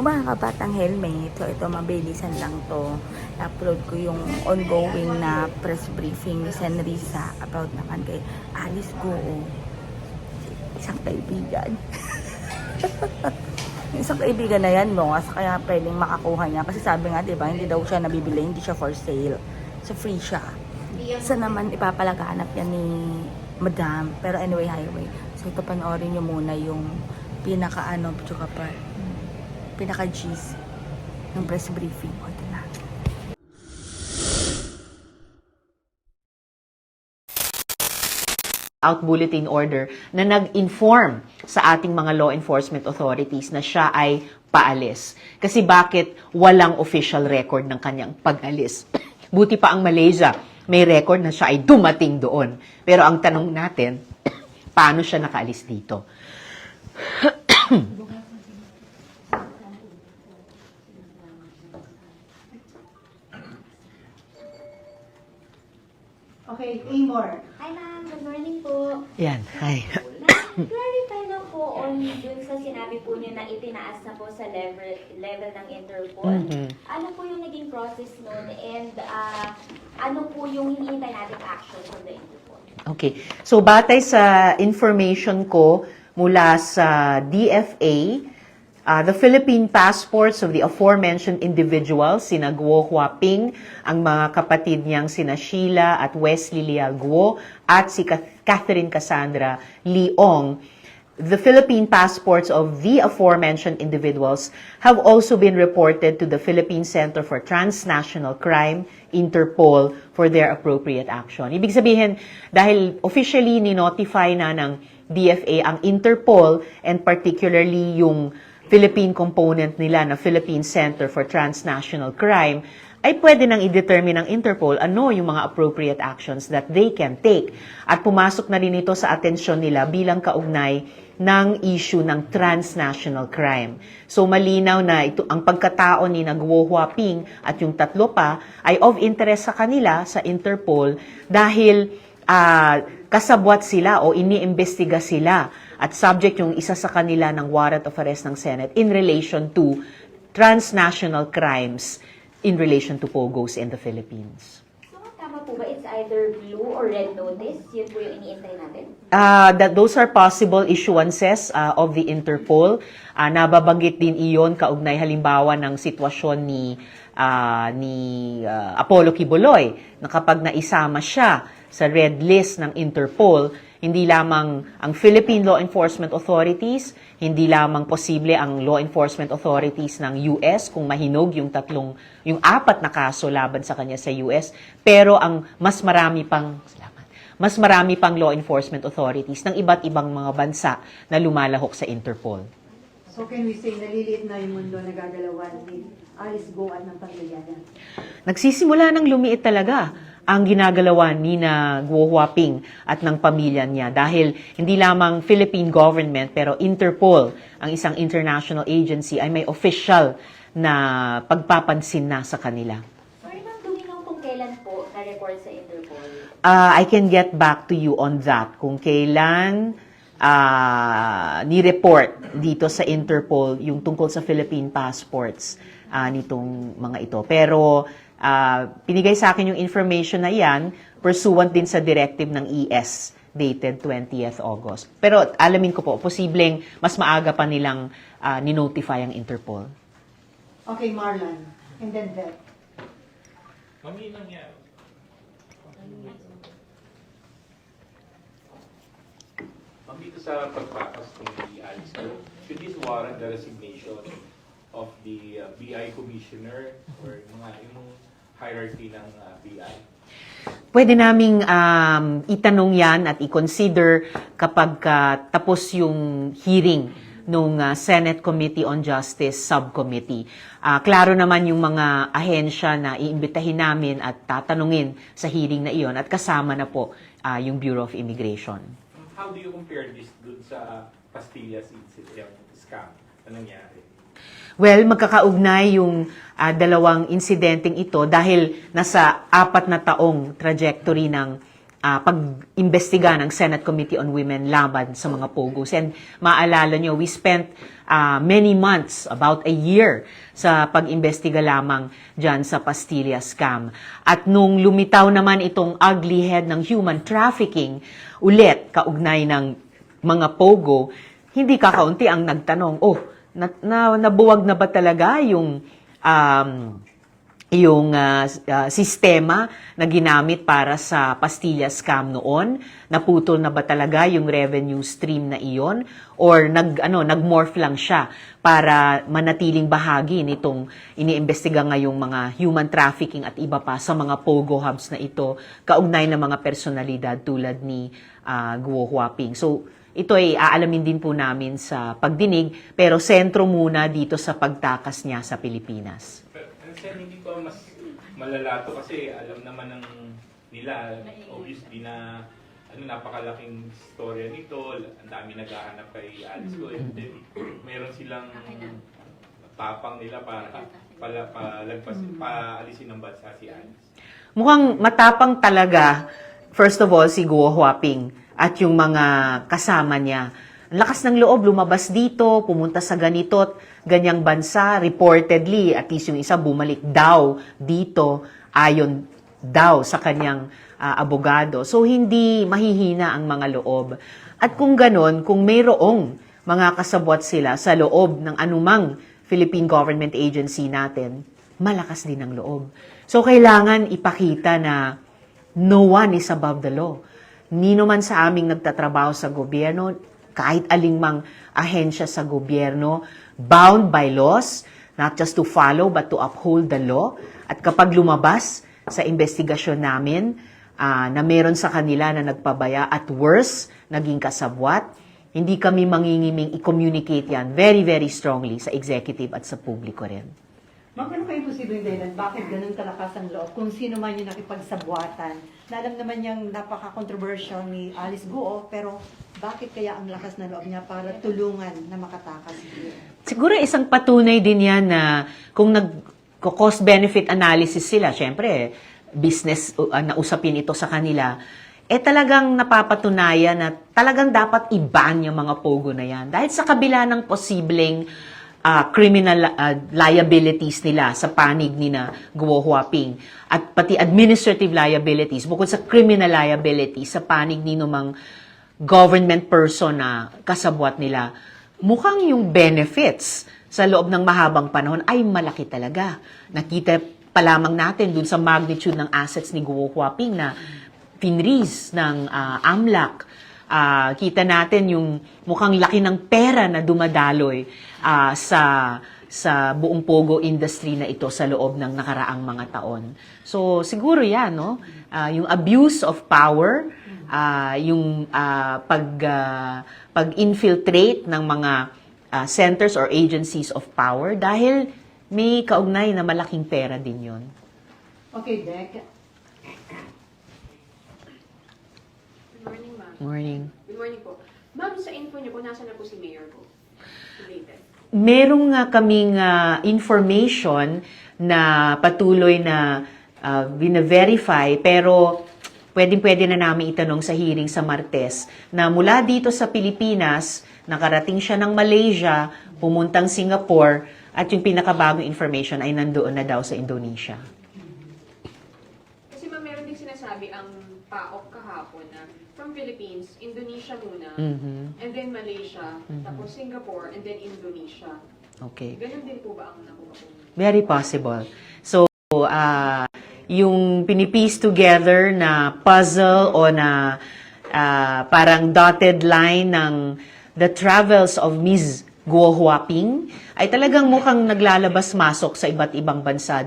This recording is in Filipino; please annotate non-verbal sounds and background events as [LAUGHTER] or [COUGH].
Hello mga kabatang helmet. So ito mabilisan lang to. upload ko yung ongoing na press briefing ni Senrisa about naman kay Alice Goo. Isang kaibigan. [LAUGHS] Isang kaibigan na yan, no, as kaya pwedeng makakuha niya. Kasi sabi nga, di ba, hindi daw siya nabibili, hindi siya for sale. So, free siya. Sa naman, ipapalaganap yan ni Madam. Pero anyway, highway. So, ito panoorin niyo muna yung pinaka, ano, tsaka pa, pinaka G's ng press briefing. O, ito na. out bulletin order na nag-inform sa ating mga law enforcement authorities na siya ay paalis. Kasi bakit walang official record ng kanyang pag-alis? [CLEARS THROAT] Buti pa ang Malaysia, may record na siya ay dumating doon. Pero ang tanong natin, [CLEARS THROAT] paano siya nakaalis dito? [CLEARS THROAT] Okay, Amor. Hi ma'am, good morning po. Yan, hi. Na-clarify lang po on dun sa sinabi po niyo na itinaas na po sa level level ng Interpol. Mhm. Ano po yung naging process nun and ah, ano po yung hinihintay nating action from the Interpol? Okay. So, batay sa information ko mula sa DFA, uh, the Philippine passports of the aforementioned individuals, sina Guo Huaping, ang mga kapatid niyang sina Sheila at Wesley Leal Guo, at si Catherine Cassandra Leong, The Philippine passports of the aforementioned individuals have also been reported to the Philippine Center for Transnational Crime, Interpol, for their appropriate action. Ibig sabihin, dahil officially ni-notify na ng DFA ang Interpol and particularly yung Philippine component nila na Philippine Center for Transnational Crime, ay pwede nang i-determine ng Interpol ano yung mga appropriate actions that they can take. At pumasok na rin ito sa atensyon nila bilang kaugnay ng issue ng transnational crime. So malinaw na ito ang pagkatao ni Nagwo Huaping at yung tatlo pa ay of interest sa kanila sa Interpol dahil ah, kasabwat sila o iniimbestiga sila at subject yung isa sa kanila ng warrant of arrest ng Senate in relation to transnational crimes in relation to POGOs in the Philippines. So tama po ba it's either blue or red notice? Yun po yung iniintay natin? Uh, that those are possible issuances uh, of the Interpol. Uh, nababanggit din iyon kaugnay halimbawa ng sitwasyon ni uh, ni uh, Apollo Kibuloy na kapag naisama siya sa red list ng Interpol, hindi lamang ang Philippine law enforcement authorities, hindi lamang posible ang law enforcement authorities ng US kung mahinog yung tatlong yung apat na kaso laban sa kanya sa US, pero ang mas marami pang salamat, mas marami pang law enforcement authorities ng iba't ibang mga bansa na lumalahok sa Interpol. So can we say naliliit na yung mundo na gagalawan ni Alice Go at ng pamilya niya? Nagsisimula ng lumiit talaga ang ginagalawan ni na Guo Huaping at ng pamilya niya dahil hindi lamang Philippine government pero Interpol, ang isang international agency, ay may official na pagpapansin na sa kanila. Sorry ma'am, kung kailan po na-report sa Interpol? Uh, I can get back to you on that kung kailan uh, ni-report dito sa Interpol yung tungkol sa Philippine passports uh, nitong mga ito. Pero uh, pinigay sa akin yung information na yan pursuant din sa directive ng ES dated 20th August. Pero alamin ko po, posibleng mas maaga pa nilang uh, ni-notify ang Interpol. Okay, Marlon. And then Beth. Mami, nangyari. Ma'am, dito sa pagpapas ni Alice should this warrant the resignation of the uh, BI commissioner or mga yung hierarchy ng uh, BI? Pwede naming um, itanong yan at i-consider kapag ka tapos yung hearing nung uh, Senate Committee on Justice Subcommittee. Ah, klaro naman yung mga ahensya na iimbitahin namin at tatanungin sa hearing na iyon at kasama na po ah, yung Bureau of Immigration. How do you compare this dun sa Pastillas incident, scam na nangyari? Well, magkakaugnay yung ah, dalawang insidenteng ito dahil nasa apat na taong trajectory ng ah, pag-imbestiga ng Senate Committee on Women laban sa mga pogos. And maalala nyo, we spent ah, many months, about a year, sa pag-imbestiga lamang dyan sa Pastilla scam. At nung lumitaw naman itong ugly head ng human trafficking, ulit, kaugnay ng mga pogo, hindi kakaunti ang nagtanong, oh, na, na, nabuwag na ba talaga yung um, yung s- ah, sistema na ginamit para sa Pastilla scam noon. Naputol na ba talaga yung revenue stream na iyon? Or nag ano nagmorph lang siya para manatiling bahagi nitong iniimbestiga ngayong mga human trafficking at iba pa sa mga pogo hubs na ito kaugnay ng mga personalidad tulad ni uh, Guo Huaping. So ito ay aalamin din po namin sa pagdinig pero sentro muna dito sa pagtakas niya sa Pilipinas. Sen, hindi ko mas malala to kasi alam naman ng nila, obviously na ano napakalaking storya nito, ang dami naghahanap kay Alice ko, and then meron silang tapang nila para pala palagpas paalisin ng bansa si Alice. Mukhang matapang talaga, first of all, si Guo Huaping at yung mga kasama niya. Lakas ng loob, lumabas dito, pumunta sa ganito't ganyang bansa, reportedly, at least yung isa bumalik daw dito, ayon daw sa kanyang ah, abogado. So, hindi mahihina ang mga loob. At kung ganon, kung mayroong mga kasabwat sila sa loob ng anumang Philippine government agency natin, malakas din ang loob. So, kailangan ipakita na no one is above the law. Nino man sa aming nagtatrabaho sa gobyerno, kahit alingmang ahensya sa gobyerno, bound by laws, not just to follow but to uphold the law. At kapag lumabas sa investigasyon namin ah, na meron sa kanila na nagpabaya at worse, naging kasabwat, hindi kami mangingiming i-communicate yan very, very strongly sa executive at sa publiko rin. Ma'am, ano kayo posibleng dahilan? Bakit ganun kalakas ang loob? Kung sino man yung nakipagsabuatan, na alam naman niyang napaka-controversial ni Alice Guo, pero bakit kaya ang lakas ng loob niya para tulungan na makatakas? Siguro isang patunay din yan na kung nag cost-benefit analysis sila, syempre, business uh, na usapin ito sa kanila, eh talagang napapatunayan na talagang dapat i-ban yung mga pogo na yan. Dahil sa kabila ng posibleng ah, criminal ah, liabilities nila sa panig ni na Guo Huaping at pati administrative liabilities bukod sa criminal liabilities sa panig ni numang government person na kasabwat nila, mukhang yung benefits sa loob ng mahabang panahon ay malaki talaga. Nakita pa lamang natin dun sa magnitude ng assets ni Guo Huaping na pinris ng ah, AMLAC. Ah, kita natin yung mukhang laki ng pera na dumadaloy ah, sa sa buong pogo industry na ito sa loob ng nakaraang mga taon. So siguro 'yan, no? Ah, yung abuse of power, ah, yung ah, pag ah, pag-infiltrate ng mga ah, centers or agencies of power dahil may kaugnay na malaking pera din 'yon. Okay, Dek. Good morning, ma'am. Morning. Good morning po. Ma'am, sa info niyo po, nasa na po si Mayor po? Latest. Merong nga kaming ah, information na patuloy na uh, bina-verify pero pwedeng-pwede na namin itanong sa hearing sa Martes na mula dito sa Pilipinas, nakarating siya ng Malaysia, pumuntang Singapore, at yung pinakabagong information ay nandoon na daw sa Indonesia. Kasi ma'am, meron din sinasabi ang PAOK kahapon na from Philippines, Indonesia muna, Mhm. and then Malaysia, tapos Singapore, and then Indonesia. Okay. Ganun din po ba ang nakuha po? Very possible. So, ah, yung pinipiece together na puzzle o na ah, parang dotted line ng the travels of Ms. Guo Huaping ay talagang mukhang naglalabas-masok sa iba't ibang bansa.